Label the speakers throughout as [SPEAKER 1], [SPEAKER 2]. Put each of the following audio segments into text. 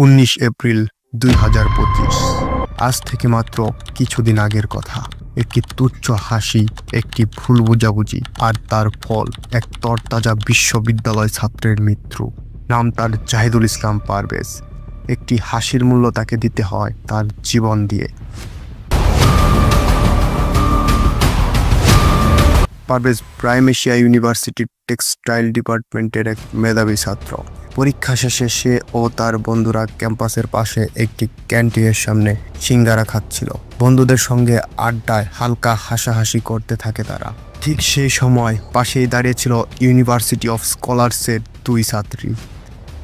[SPEAKER 1] উনিশ এপ্রিল দুই হাজার পঁচিশ। আজ থেকে মাত্র কিছুদিন আগের কথা। একটি তুচ্ছ হাসি, একটি ভুল বোঝাবুঝি, আর তার ফল এক তরতাজা বিশ্ববিদ্যালয় ছাত্রের মৃত্যু। নাম তার জাহিদুল ইসলাম পারভেজ। একটি হাসির মূল্য তাকে দিতে হয় তার জীবন দিয়ে। পারভেজ প্রাইম এশিয়া ইউনিভার্সিটির টেক্সটাইল ডিপার্টমেন্টের এক মেধাবী ছাত্র। পরীক্ষা শেষে সে ও তার বন্ধুরা ক্যাম্পাসের পাশে একটি ক্যান্টিনের সামনে সিঙ্গারা খাচ্ছিল। বন্ধুদের সঙ্গে আড্ডায় হালকা হাসাহাসি করতে থাকে তারা। ঠিক সেই সময় পাশেই দাঁড়িয়েছিল ইউনিভার্সিটি অফ স্কলার্সের দুই ছাত্রী।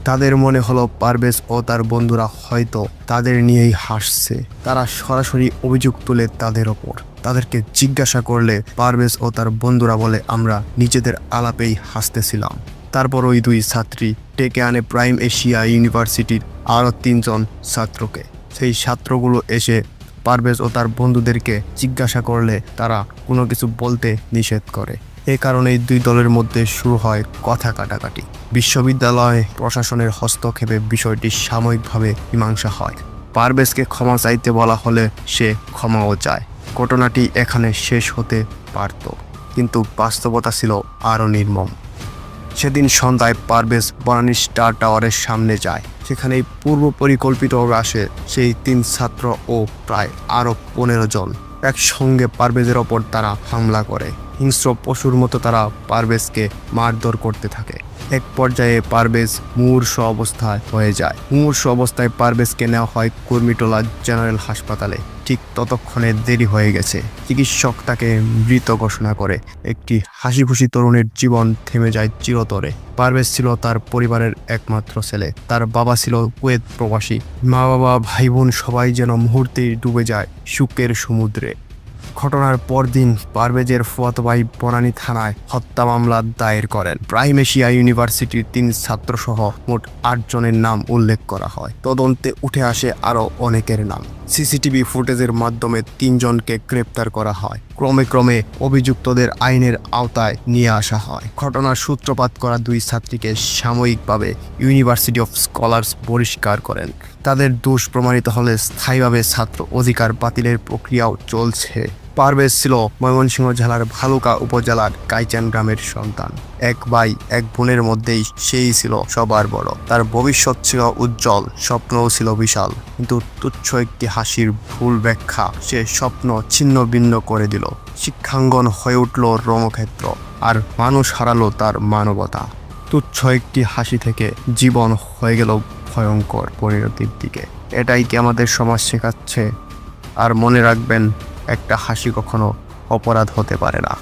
[SPEAKER 1] তাদের মনে হলো পারভেজ ও তার বন্ধুরা হয়তো তাদের নিয়েই হাসছে। তারা সরাসরি অভিযোগ তুলে তাদের ওপর। তাদেরকে জিজ্ঞাসা করলে পারভেজ ও তার বন্ধুরা বলে, আমরা নিজেদের আলাপেই হাসতেছিলাম। তারপর ওই দুই ছাত্রী ডেকে আনে প্রাইম এশিয়া ইউনিভার্সিটির আরও তিনজন ছাত্রকে। সেই ছাত্রগুলো এসে পারভেজ ও তার বন্ধুদেরকে জিজ্ঞাসা করলে তারা কোনো কিছু বলতে নিষেধ করে। এ কারণেই দুই দলের মধ্যে শুরু হয় কথা কাটাকাটি। বিশ্ববিদ্যালয় প্রশাসনের হস্তক্ষেপে বিষয়টি সাময়িকভাবে মীমাংসা হয়। পারভেজকে ক্ষমা চাইতে বলা হলে সে ক্ষমাও চায়। ঘটনাটি এখানে শেষ হতে পারত, কিন্তু বাস্তবতা ছিল আরও নির্মম। সেদিন সন্ধ্যায় পারভেজ বনানী স্টার টাওয়ারের সামনে যায়। সেখানেই পূর্ব পরিকল্পিত আসে সেই তিন ছাত্র ও প্রায় আরও পনেরো জন একসঙ্গে পারভেজের ওপর তারা হামলা করে। হিংস্র পশুর মতো তারা পারভেজকে মারধর করতে থাকে। এক পর্যায়ে পারভেজ মুমূর্ষ অবস্থায় হয়ে যায়। মুমূর্ষ অবস্থায় পারভেজকে নেওয়া হয় কুর্মিটোলা জেনারেল হাসপাতালে। ঠিক ততক্ষণে দেরি হয়ে গেছে। চিকিৎসক তাকে মৃত ঘোষণা করে। একটি হাসি খুশি তরুণের জীবন থেমে যায় চিরতরে। পারভেজ ছিল তার পরিবারের একমাত্র ছেলে। তার বাবা ছিল কুয়েত প্রবাসী। মা বাবা ভাই বোন সবাই যেন মুহূর্তেই ডুবে যায় সুখের সমুদ্রে। ঘটনার পরদিন পারভেজের ফুয়াতো ভাই বনানী থানায় হত্যা মামলা দায়ের করেন। প্রাইম এশিয়া ইউনিভার্সিটির তিন ছাত্রসহ মোট আটজনের নাম উল্লেখ করা হয়। তদন্তে উঠে আসে আরও অনেকের নাম। সিসিটিভি ফুটেজের মাধ্যমে তিনজনকে গ্রেপ্তার করা হয়। ক্রমে ক্রমে অভিযুক্তদের আইনের আওতায় নিয়ে আসা হয়। ঘটনার সূত্রপাত করা দুই ছাত্রীকে সাময়িকভাবে ইউনিভার্সিটি অফ স্কলার্স বহিষ্কার করেন। তাদের দোষ প্রমাণিত হলে স্থায়ীভাবে ছাত্র অধিকার বাতিলের প্রক্রিয়াও চলছে। পারভেজ ছিল ময়মনসিংহ জেলার ভালুকা উপজেলার কাইচান গ্রামের সন্তান। এক ভাই, এক বোনের মধ্যেই সেই ছিল সবার বড়। তার ভবিষ্যৎ ছিল উজ্জ্বল, স্বপ্নও ছিল বিশাল। কিন্তু তুচ্ছ একটি হাসির ভুল ব্যাখ্যা সে স্বপ্ন ছিন্ন ভিন্ন করে দিল। শিক্ষাঙ্গন হয়ে উঠল রমক্ষেত্র আর মানুষ হারালো তার মানবতা। তুচ্ছ একটি হাসি থেকে জীবন হয়ে গেল ভয়ঙ্কর পরিণতির দিকে। এটাই কি আমাদের সমাজ শেখাচ্ছে? আর মনে রাখবেন একটা হাসি কখনো অপরাধ হতে পারে না।